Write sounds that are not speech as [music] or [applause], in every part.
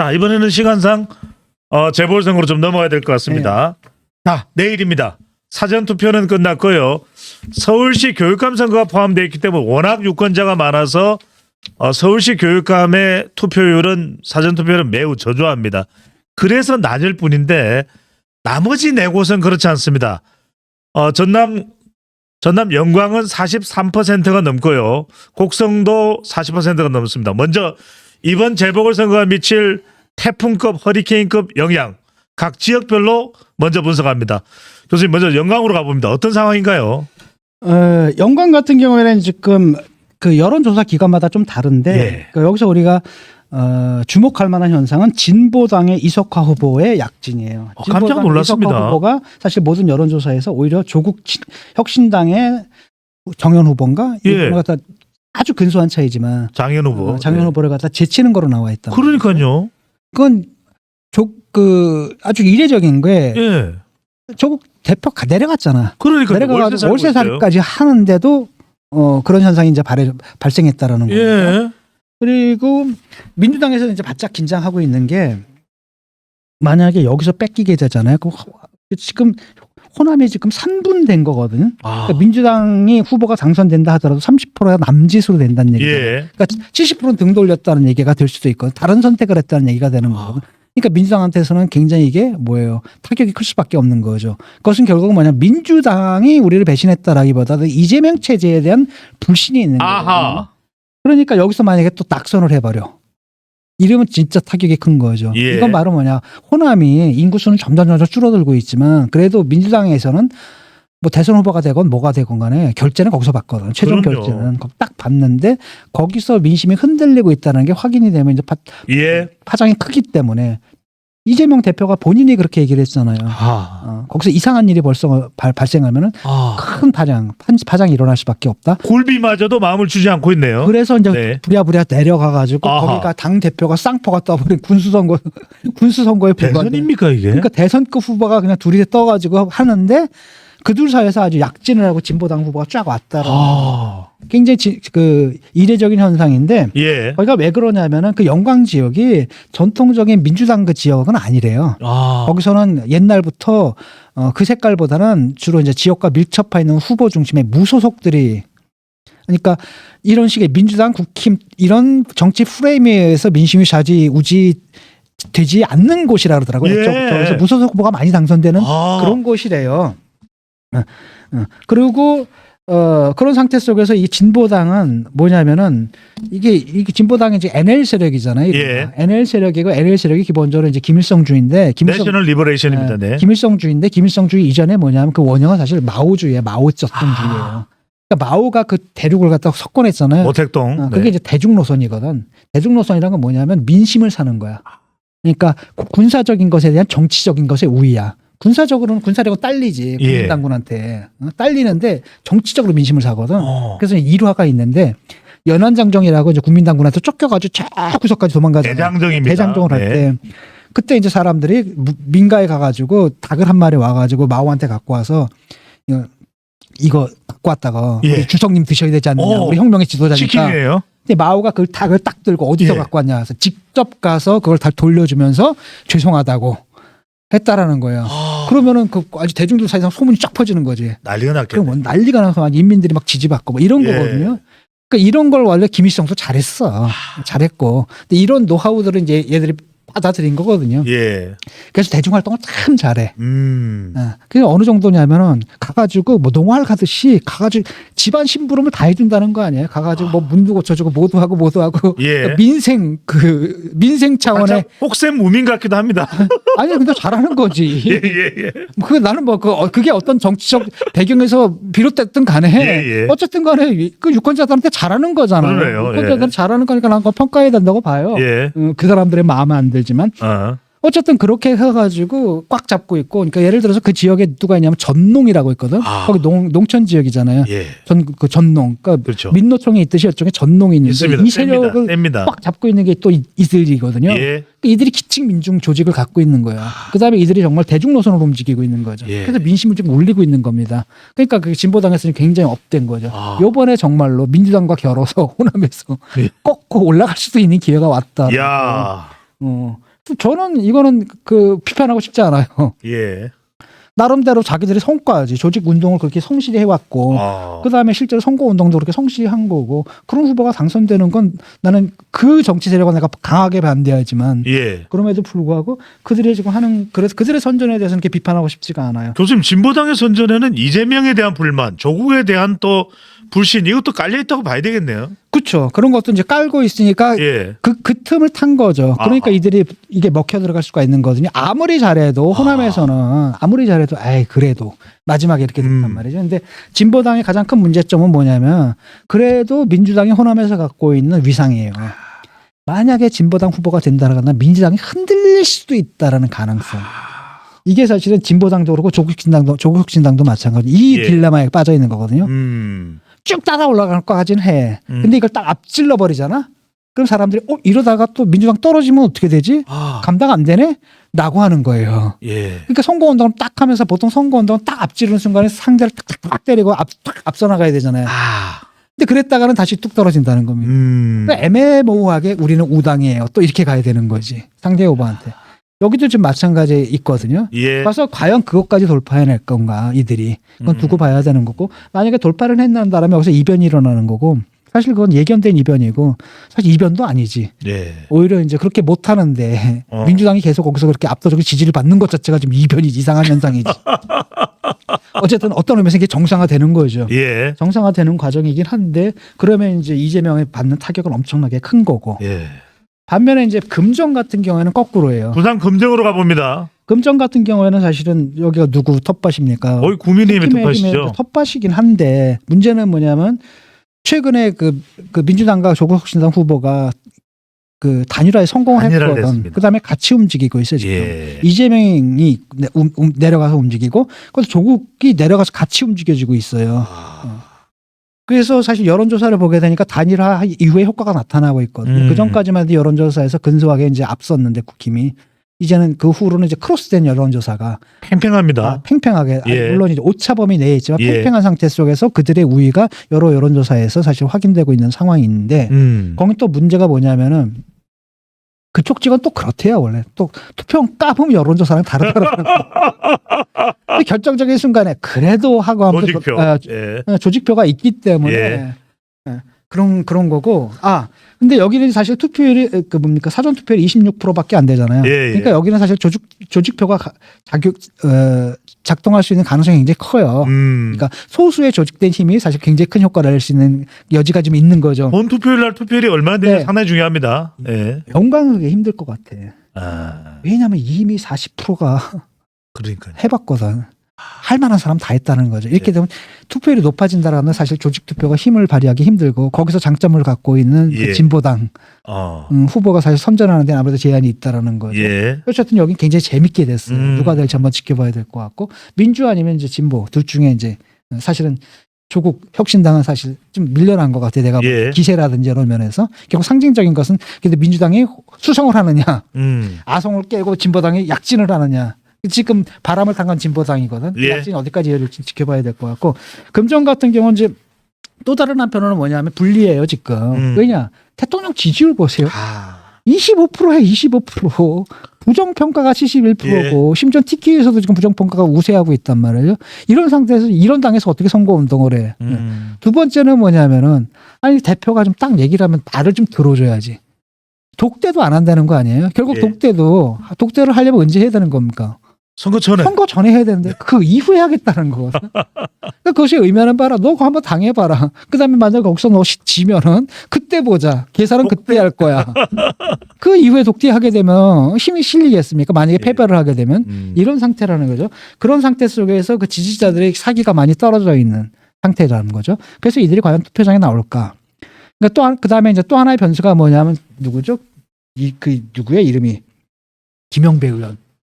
자 이번에는 시간상 어, 재보궐선거로 좀 넘어가야 될 것 같습니다. 자 내일입니다. 사전 투표는 끝났고요. 서울시 교육감 선거가 포함되어 있기 때문에 워낙 유권자가 많아서 어, 서울시 교육감의 투표율은 사전 투표율은 매우 저조합니다. 그래서 낮을 뿐인데 나머지 네 곳은 그렇지 않습니다. 어, 전남 전남 영광은 43%가 넘고요. 곡성도 40%가 넘습니다. 먼저 이번 재보궐선거가 미칠 태풍급 허리케인급 영향 각 지역별로 먼저 분석합니다. 교수님 먼저 영광으로 가봅니다. 어떤 상황인가요? 어, 영광 같은 경우에는 지금 그 여론조사 기관마다 좀 다른데 예. 그 여기서 우리가 어, 주목할 만한 현상은 진보당의 이석화 후보의 약진이에요. 어, 깜짝 놀랐습니다. 이석화 후보가 사실 모든 여론조사에서 오히려 조국 친- 혁신당의 정현 후보인가 예. 아주 근소한 차이지만 장현 후보. 어, 장현 네. 후보를 갖다 제치는 거로 나와 있다. 그러니까요. 그건 조, 그 아주 이례적인 게 예. 조국 대표 가 내려갔잖아. 그러니까 내려가서 월세살까지 하는데도 어 그런 현상이 이제 발, 발생했다라는 거예요. 예. 그리고 민주당에서는 이제 바짝 긴장하고 있는 게 만약에 여기서 뺏기게 되잖아요. 그 호- 지금 호남이 지금 3분된 거거든. 아. 그러니까 민주당이 후보가 당선된다 하더라도 30%가 남짓으로 된다는 얘기죠. 예. 그러니까 70%는 등 돌렸다는 얘기가 될 수도 있고 다른 선택을 했다는 얘기가 되는 거거든. 그러니까 민주당한테서는 굉장히 이게 뭐예요? 타격이 클 수밖에 없는 거죠. 그것은 결국은 뭐냐 민주당이 우리를 배신했다라기보다도 이재명 체제에 대한 불신이 있는 거예요. 아하. 그러니까 여기서 만약에 또 낙선을 해버려. 이러면 진짜 타격이 큰 거죠. 예. 이건 바로 뭐냐 호남이 인구수는 점점 점점 줄어들고 있지만 그래도 민주당에서는 뭐 대선 후보가 되건 뭐가 되건 간에 결제는 거기서 받거든. 최종 그럼요. 결제는 딱 받는데 거기서 민심이 흔들리고 있다는 게 확인이 되면 이제 파, 예. 파장이 크기 때문에 이재명 대표가 본인이 그렇게 얘기를 했잖아요. 아. 어, 거기서 이상한 일이 벌써 발, 발생하면은 아. 큰 파장, 판- 파장이 일어날 수밖에 없다. 굴비마저도 마음을 주지 않고 있네요. 그래서 이제 네. 부랴부랴 내려가가지고 아하. 거기가 당 대표가 쌍포가 떠버린 군수 선거 [laughs] 군수 선거에 불과한. 대선입니까 이게? 그러니까 대선급 후보가 그냥 둘이 떠가지고 하는데 그둘 사이에서 아주 약진을 하고 진보당 후보가 쫙 왔다라는 아. 굉장히 지, 그 이례적인 현상인데 예. 거기가 왜 그러냐면은 그 영광 지역이 전통적인 민주당 그 지역은 아니래요. 아. 거기서는 옛날부터 어, 그 색깔보다는 주로 이제 지역과 밀접해 있는 후보 중심의 무소속들이 그러니까 이런 식의 민주당 국힘 이런 정치 프레임에 의해서 민심이 좌지우지 되지 않는 곳이라 그러더라고요. 예. 그래서 무소속 후보가 많이 당선되는 아. 그런 곳이래요. 어, 어. 그리고 어 그런 상태 속에서 이 진보당은 뭐냐면은 이게 이게 진보당이 이제 NL 세력이잖아요. 예. NL 세력이고 NL 세력이 기본적으로 이제 김일성주의인데 김일성 내셔널 리버레이션입니다. 네. 김일성주의인데 김일성주의 이전에 뭐냐면 그 원형은 사실 마오주의예요. 마오쩌둥주의예요. 그러니까 마오가 그 대륙을 갖다 석권했잖아요. 오택동. 어, 그게 네. 이제 대중 노선이거든. 대중 노선이란 건 뭐냐면 민심을 사는 거야. 그러니까 구- 군사적인 것에 대한 정치적인 것의 우위야. 군사적으로는 군사력은 딸리지 예. 국민당군한테 어, 딸리는데 정치적으로 민심을 사거든. 어. 그래서 일화가 있는데 연안장정이라고 이제 국민당군한테 쫓겨가지고 저 구석까지 도망가잖아. 대장정입니다. 대장정을 할 네. 때 그때 이제 사람들이 무- 민가에 가가지고 닭을 한 마리 와가지고 마오한테 갖고 와서 이거, 이거 갖고 왔다가 예. 우리 주석님 드셔야 되지 않느냐 어. 우리 혁명의 지도자니까 치킨이에요. 근데 마오가 그 닭을 딱 들고 어디서 예. 갖고 왔냐 해서 직접 가서 그걸 다 돌려주면서 죄송하다고 했다라는 거예요. 아. 그러면은 그 아주 대중들 사이에서 소문이 쫙 퍼지는 거지. 난리가 났겠네. 그럼 뭐 난리가 나서 막 인민들이 막 지지받고 뭐 이런 예. 거거든요. 그러니까 이런 걸 원래 김일성도 잘했어. 잘했고. 근데 이런 노하우들은 이제 얘들이 받아들인 거거든요. 예. 그래서 대중 활동을 참 잘해. 음. 어, 그게 어느 정도냐면은 가가지고 뭐 농활 가듯이 가가지고 집안 심부름을 다 해준다는 거 아니에요? 가가지고 뭐 문도 고쳐주고 모두 하고 모두 하고 예. 그러니까 민생 그 민생 차원의 아, 혹샘 무민 같기도 합니다. [laughs] 아니 근데 잘하는 거지. [laughs] 예, 예, 예. 그 나는 뭐 그 그게 어떤 정치적 배경에서 비롯됐든 간에 예, 예. 어쨌든 간에 그 유권자들한테 잘하는 거잖아요. 그러네요. 유권자들 예. 은 잘하는 거니까 난 그거 평가해야 된다고 봐요. 예. 음, 그 사람들의 마음은 안들 지만 어. 어쨌든 그렇게 해가지고 꽉 잡고 있고 그러니까 예를 들어서 그 지역에 누가 있냐면 전농이라고 있거든. 아. 거기 농 농촌 지역이잖아요. 예. 전 그 전농. 그러니까 그렇죠. 민노총이 있듯이 이쪽에 전농이 있는데 있습니다. 이. 세력을 셉니다. 꽉 잡고 있는 게 또 이들이거든요. 예. 이들이 기층 민중 조직을 갖고 있는 거야. 그다음에 이들이 정말 대중 노선으로 움직이고 있는 거죠. 예. 그래서 민심을 좀 울리고 있는 겁니다. 그러니까 그 진보당에서는 굉장히 업된 거죠. 아. 요번에 정말로 민주당과 결어서 호남에서 예. 꺾고 올라갈 수도 있는 기회가 왔다. 야. 어. 저는 이거는 그 비판하고 싶지 않아요. 예. 나름대로 자기들의 성과지. 조직 운동을 그렇게 성실히 해왔고, 아. 그 다음에 실제로 선거 운동도 그렇게 성실히 한 거고, 그런 후보가 당선되는 건 나는 그 정치 세력은 내가 강하게 반대하지만, 예. 그럼에도 불구하고 그들이 지금 하는 그래서 그들의 선전에 대해서는 이렇게 비판하고 싶지가 않아요. 교수님 진보당의 선전에는 이재명에 대한 불만, 조국에 대한 또 불신 이것도 깔려 있다고 봐야 되겠네요. 그렇죠. 그런 것도 이제 깔고 있으니까 예. 그, 그 틈을 탄 거죠. 그러니까 아하. 이들이 이게 먹혀 들어갈 수가 있는 거거든요. 아무리 잘해도 호남에서는 아무리 잘해도 아이 그래도 마지막에 이렇게 됐단 음. 말이죠. 근데 진보당의 가장 큰 문제점은 뭐냐면 그래도 민주당이 호남에서 갖고 있는 위상이에요. 만약에 진보당 후보가 된다라고 하면 민주당이 흔들릴 수도 있다라는 가능성. 이게 사실은 진보당도 그렇고 조국신당도 조국신당도 마찬가지. 이 예. 딜레마에 빠져 있는 거거든요. 음. 쭉 따라 올라갈 것까지는 해. 음. 근데 이걸 딱 앞질러 버리잖아. 그럼 사람들이 어 이러다가 또 민주당 떨어지면 어떻게 되지? 아. 감당 안 되네? 라고 하는 거예요. 예. 그러니까 선거운동을 딱 하면서 보통 선거운동은 딱 앞지르는 순간에 상대를 딱딱 때리고 앞, 딱 앞서 나가야 되잖아요. 아. 근데 그랬다가는 다시 뚝 떨어진다는 겁니다. 음. 그러니까 애매모호하게 우리는 우당이에요. 또 이렇게 가야 되는 거지. 상대 후보한테. 여기도 지금 마찬가지 있거든요. 예. 그래서 과연 그것까지 돌파해낼 건가 이들이 그건 음. 두고 봐야 되는 거고 만약에 돌파를 했는다면 여기서 이변이 일어나는 거고 사실 그건 예견된 이변이고 사실 이변도 아니지 예. 오히려 이제 그렇게 못 하는데 어. 민주당이 계속 거기서 그렇게 압도적인 지지를 받는 것 자체가 좀 이변이 이상한 현상이지 [laughs] 어쨌든 어떤 의미에서 이게 정상화되는 거죠 예. 정상화되는 과정이긴 한데 그러면 이제 이재명이 받는 타격은 엄청나게 큰 거고 예. 반면에 이제 금정 같은 경우에는 거꾸로예요 부산 금정으로 가봅니다. 금정 같은 경우에는 사실은 여기가 누구 텃밭입니까? 거의 국민의힘의 텃밭이죠. 텃밭이긴 한데 문제는 뭐냐면 최근에 그, 그 민주당과 조국신당 후보가 그 단일화에 성공을 단일화를 했거든. 했습니다. 그다음에 같이 움직이고 있어 요 지금. 예. 이재명이 내- 움- 움- 내려가서 움직이고 그래서 조국이 내려가서 같이 움직여지고 있어요. 아. 그래서 사실 여론조사를 보게 되니까 단일화 이후에 효과가 나타나고 있거든요. 음. 그 전까지만 해도 여론조사에서 근소하게 이제 앞섰는데 국힘이 이제는 그 후로는 이제 크로스된 여론조사가 팽팽합니다. 아, 팽팽하게 아니, 예. 물론 이제 오차범위 내에 있지만 예. 팽팽한 상태 속에서 그들의 우위가 여러 여론조사에서 사실 확인되고 있는 상황이 있는데 음. 거기 또 문제가 뭐냐면은 그쪽 직은 또 그렇대요 원래 또 투표 까보면 여론조사랑 다르더라고요. [laughs] 근데 결정적인 순간에 그래도 하고 하면 또 조직표. 조- 아, 예. 어, 조직표가 있기 때문에 예. 예, 그런 그런 거고 아 근데 여기는 사실 투표율이 그 뭡니까 사전 투표율이 26%밖에 안 되잖아요. 예, 예. 그러니까 여기는 사실 조직 조직표가 가- 자격 어, 작동할 수 있는 가능성이 굉장히 커요. 음. 그러니까 소수의 조직된 힘이 사실 굉장히 큰 효과를 낼 수 있는 여지가 좀 있는 거죠. 본 투표일 날 투표율이 얼마나 되냐 네. 상당히 중요합니다. 예. 영광하기 힘들 것 같아. 아. 왜냐하면 이미 40%가 그러니까. 해봤거든. 할 만한 사람 다 했다는 거죠. 이렇게 예. 되면 투표율이 높아진다라는 사실 조직 투표가 힘을 발휘하기 힘들고 거기서 장점을 갖고 있는 그 예. 진보당 어. 음, 후보가 사실 선전하는 데는 아무래도 제한이 있다라는 거죠. 예. 어쨌든 여기 굉장히 재밌게 됐어요. 음. 누가 될지 한번 지켜봐야 될 것 같고 민주 아니면 이제 진보 둘 중에 이제 사실은 조국 혁신당은 사실 좀 밀려난 것 같아. 내가 뭐 예. 기세라든지 이런 면에서 결국 상징적인 것은 근데 민주당이 수성을 하느냐 음. 아성을 깨고 진보당이 약진을 하느냐. 지금 바람을 탄 건 진보당이거든. 그 예. 약진이 어디까지 이를지 지켜봐야 될 것 같고 금정 같은 경우는 이제 또 다른 한편으로는 뭐냐면 불리해요 지금. 음. 왜냐 대통령 지지율 보세요. 아. 25%에 25% 부정평가가 71%고 심지어 TK에서도 지금 부정평가가 우세하고 있단 말이에요. 이런 상태에서 이런 당에서 어떻게 선거 운동을 해? 음. 두 번째는 뭐냐면은 아니 대표가 좀 딱 얘기를 하면 말을 좀 들어줘야지. 독대도 안 한다는 거 아니에요? 결국 예. 독대도 독대를 하려면 언제 해야 되는 겁니까? 선거 전에 선거 전에 해야 되는데 그 이후에 하겠다는 거거든. [laughs] 그러니까 그것이 의미하는 바라. 너 그거 한번 당해봐라. 그다음에 만약 거기서 너 시- 지면은 그때 보자. 계산은 그때 할 거야. [laughs] 그 이후에 독대하게 되면 힘이 실리겠습니까? 만약에 예. 패배를 하게 되면 음. 이런 상태라는 거죠. 그런 상태 속에서 그 지지자들의 사기가 많이 떨어져 있는 상태라는 거죠. 그래서 이들이 과연 투표장에 나올까? 그러니까 또 그 다음에 이제 또 하나의 변수가 뭐냐면 누구죠? 이 그 누구의 이름이 김영배 의원.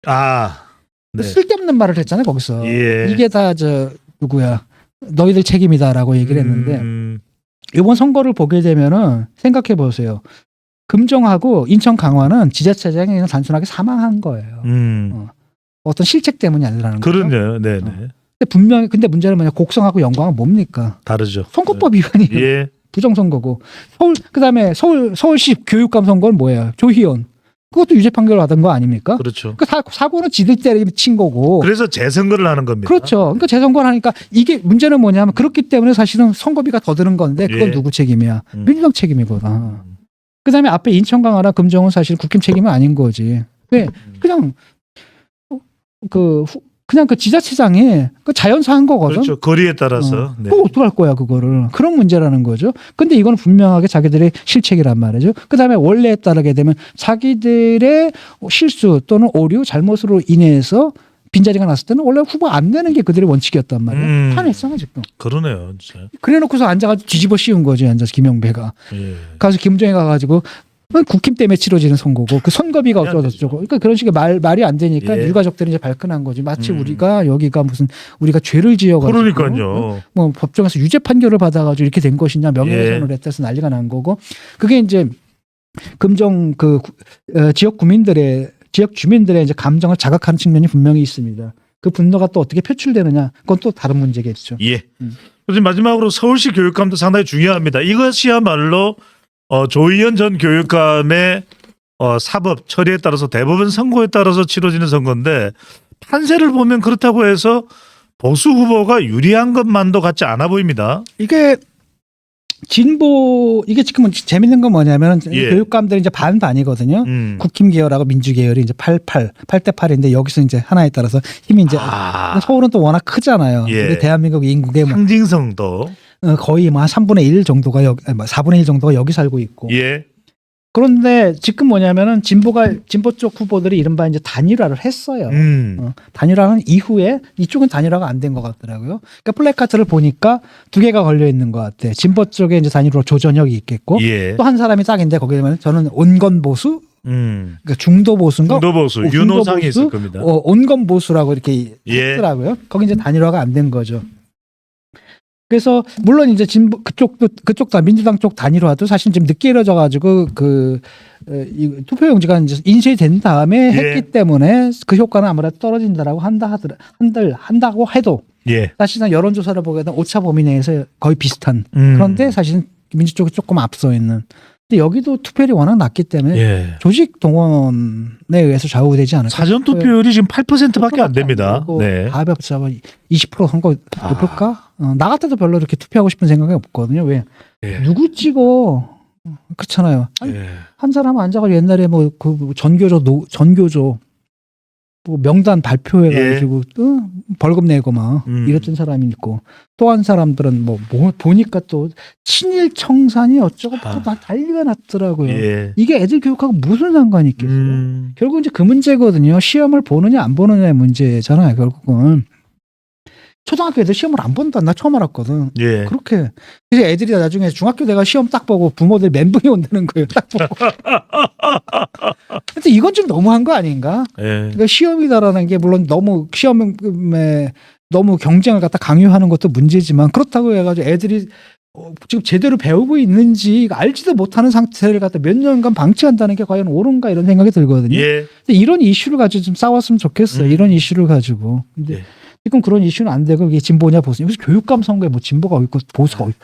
아. 네. 쓸데없는 말을 했잖아요 거기서. 예. 이게 다 저 누구야? 너희들 책임이다라고 얘기를 했는데 음. 이번 선거를 보게 되면은 생각해 보세요. 금정하고 인천 강화는 지자체장이 그냥 단순하게 사망한 거예요. 음. 어. 어떤 실책 때문이 아니라는 거죠. 그러네요. 네, 네. 근데 분명히 근데 문제는 뭐냐 곡성하고 영광은 뭡니까? 다르죠. 선거법 위반이 네. 예. 부정선거고 서울 그다음에 서울 서울시 교육감 선거는 뭐예요? 조희연 그것도 유죄 판결을 받은 거 아닙니까? 그렇죠. 그 사, 사고는 지들 때문에 친 거고. 그래서 재선거를 하는 겁니다. 그렇죠. 그러니까 재선거를 하니까 이게 문제는 뭐냐면 그렇기 때문에 사실은 선거비가 더 드는 건데 그건 예. 누구 책임이야? 음. 민주당 책임이거든. 그다음에 앞에 인천 강화나 금정은 사실 국힘 책임이 아닌 거지. 왜? 그냥 그 후- 그냥 그 지자체장이 그 자연사한 거거든. 그렇죠. 거리에 따라서. 네. 또 어떡할 거야 그거를 그런 문제라는 거죠. 근데 이건 분명하게 자기들의 실책이란 말이죠. 그 다음에 원래에 따르게 되면 자기들의 실수 또는 오류 잘못으로 인해서 빈자리가 났을 때는 원래 후보 안 내는 게 그들의 원칙이었단 말이야. 음. 탄핵상을 지금. 그러네요. 진짜. 그래 놓고서 앉아가지고 뒤집어 씌운 거지 앉아서 김영배가. 예. 가서 김정희 가 가지고 그건 국힘 때문에 치러지는 선거고 그 선거비가 말이 안 어쩌고 되죠. 저쩌고 그러니까 그런 식의 말 말이 안 되니까 예. 일가족들이 이제 발끈한 거지 마치 음. 우리가 여기가 무슨 우리가 죄를 지어가지고 그러니까요. 뭐 법정에서 유죄 판결을 받아가지고 이렇게 된 것이냐 명예훼손을 예. 했다서 난리가 난 거고 그게 이제 금정 그 구- 어, 지역 구민들의 지역 주민들의 이제 감정을 자극하는 측면이 분명히 있습니다. 그 분노가 또 어떻게 표출되느냐 그건 또 다른 문제겠죠. 예. 음. 그래서 마지막으로 서울시 교육감도 상당히 중요합니다. 이것이야말로 어, 조희연 전 교육감의 어, 사법 처리에 따라서 대법원 선고에 따라서 치러지는 선거인데 판세를 보면 그렇다고 해서 보수 후보가 유리한 것만도 같지 않아 보입니다. 이게 진보 이게 지금 재밌는 건 뭐냐면 예. 교육감들이 이제 반반이거든요. 음. 국힘 계열하고 민주 계열이 이제 88, 8대 8인데 여기서 이제 하나에 따라서 힘이 이제 아, 서울은 또 워낙 크잖아요. 예. 우리 대한민국 인구의 뭐 상징성도 어, 거의 뭐한 3분의 1 정도가 여기, 아니, 뭐 4분의 1 정도가 여기 살고 있고. 예. 그런데 지금 뭐냐면은 진보가 진보 쪽 후보들이 이른바 이제 단일화를 했어요. 음. 어, 단일화는 이후에 이쪽은 단일화가 안 된 것 같더라고요. 그러니까 플래카트를 보니까 두 개가 걸려 있는 것 같아. 진보 쪽에 이제 단일화 조전혁이 있겠고 예. 또한 사람이 딱인데 거기에 보면 저는 온건 보수, 음. 그러니까 중도 보수인가? 중도 보수 어, 윤호상이 있을? 겁니다. 어, 온건 보수라고 이렇게 예. 했더라고요. 거기 이제 단일화가 안 된 거죠. 그래서 물론 이제 진보 그쪽도 그쪽 다 민주당 쪽 단일화도 사실 좀 늦게 이뤄져 가지고 그 어, 이 투표용지가 이제 인쇄된 다음에 예. 했기 때문에 그 효과는 아무래도 떨어진다라고 한다 하더라 한들 한다고 해도 예. 사실상 여론조사를 보게 되면 오차 범위 내에서 거의 비슷한 음. 그런데 사실은 민주 쪽이 조금 앞서 있는 근데 여기도 투표율이 워낙 낮기 때문에 예. 조직 동원에 의해서 좌우되지 않을까 사전 투표율이 지금 8%밖에 안 됩니다. 그리고 네. 다 합쳐서 20% 선거 아. 높을까? 어, 나 같아도 별로 이렇게 투표하고 싶은 생각이 없거든요. 왜? 예. 누구 찍어? 그렇잖아요. 한, 예. 한 사람 앉아가 옛날에 뭐 그 전교조 노, 전교조 뭐 명단 발표해가지고 어, 벌금 내고 막 음. 이랬던 사람이 있고 또 한 사람들은 뭐, 뭐 보니까 또 친일 청산이 어쩌고 아. 막 난리가 났더라고요. 예. 이게 애들 교육하고 무슨 상관이 있겠어요? 음. 결국 이제 그 문제거든요. 시험을 보느냐 안 보느냐의 문제잖아요. 결국은 초등학교 애들 시험을 안 본다. 나 처음 알았거든. 예. 그렇게 그래서 애들이 나중에 중학교 내가 시험 딱 보고 부모들 멘붕이 온다는 거예요. 딱 보고. [laughs] 근데 이건 좀 너무한 거 아닌가? 예. 그러니까 시험이다라는 게 물론 너무 시험에 너무 경쟁을 갖다 강요하는 것도 문제지만 그렇다고 해가지고 애들이 어, 지금 제대로 배우고 있는지 알지도 못하는 상태를 갖다 몇 년간 방치한다는 게 과연 옳은가 이런 생각이 들거든요. 예. 근데 이런 이슈를 가지고 좀 싸웠으면 좋겠어요. 음. 이런 이슈를 가지고. 근데 예. 지금 그런 이슈는 안 되고 이게 진보냐 보수냐. 무슨 교육감 선거에 뭐 진보가 있고 보수가 있고.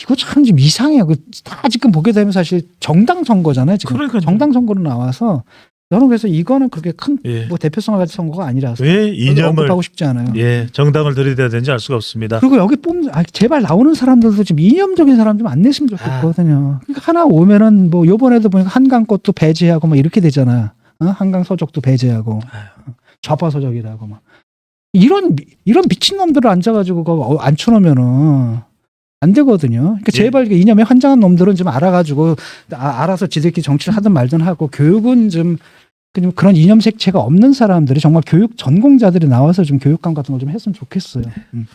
이거 참 좀 이상해요. 그다 지금 보게 되면 사실 정당 선거잖아요. 지금 그러니까요. 정당 선거로 나와서 저는 그래서 이거는 그렇게 큰 예. 뭐 대표성을 가진 선거가 아니라서 왜 이념을 언급하고 싶지 않아요. 예 정당을 들이대야 되는지 알 수가 없습니다. 그리고 여기 뽑는 아, 제발 나오는 사람들도 좀 이념적인 사람 좀 안 냈으면 좋겠거든요. 그러니까 하나 오면은 뭐 요번에도 보니까 한강 것도 배제하고 막 이렇게 되잖아. 어? 한강 서적도 배제하고 좌파 서적이라고 막 이런 미- 이런 미친 놈들을 앉아가지고 앉혀놓으면은 안 되거든요. 그러니까 예. 제발 이게 이념에 환장한 놈들은 좀 알아가지고 아, 알아서 지들끼리 정치를 하든 말든 하고 교육은 좀 그런 이념 색채가 없는 사람들이 정말 교육 전공자들이 나와서 좀 교육감 같은 걸 좀 했으면 좋겠어요. 음.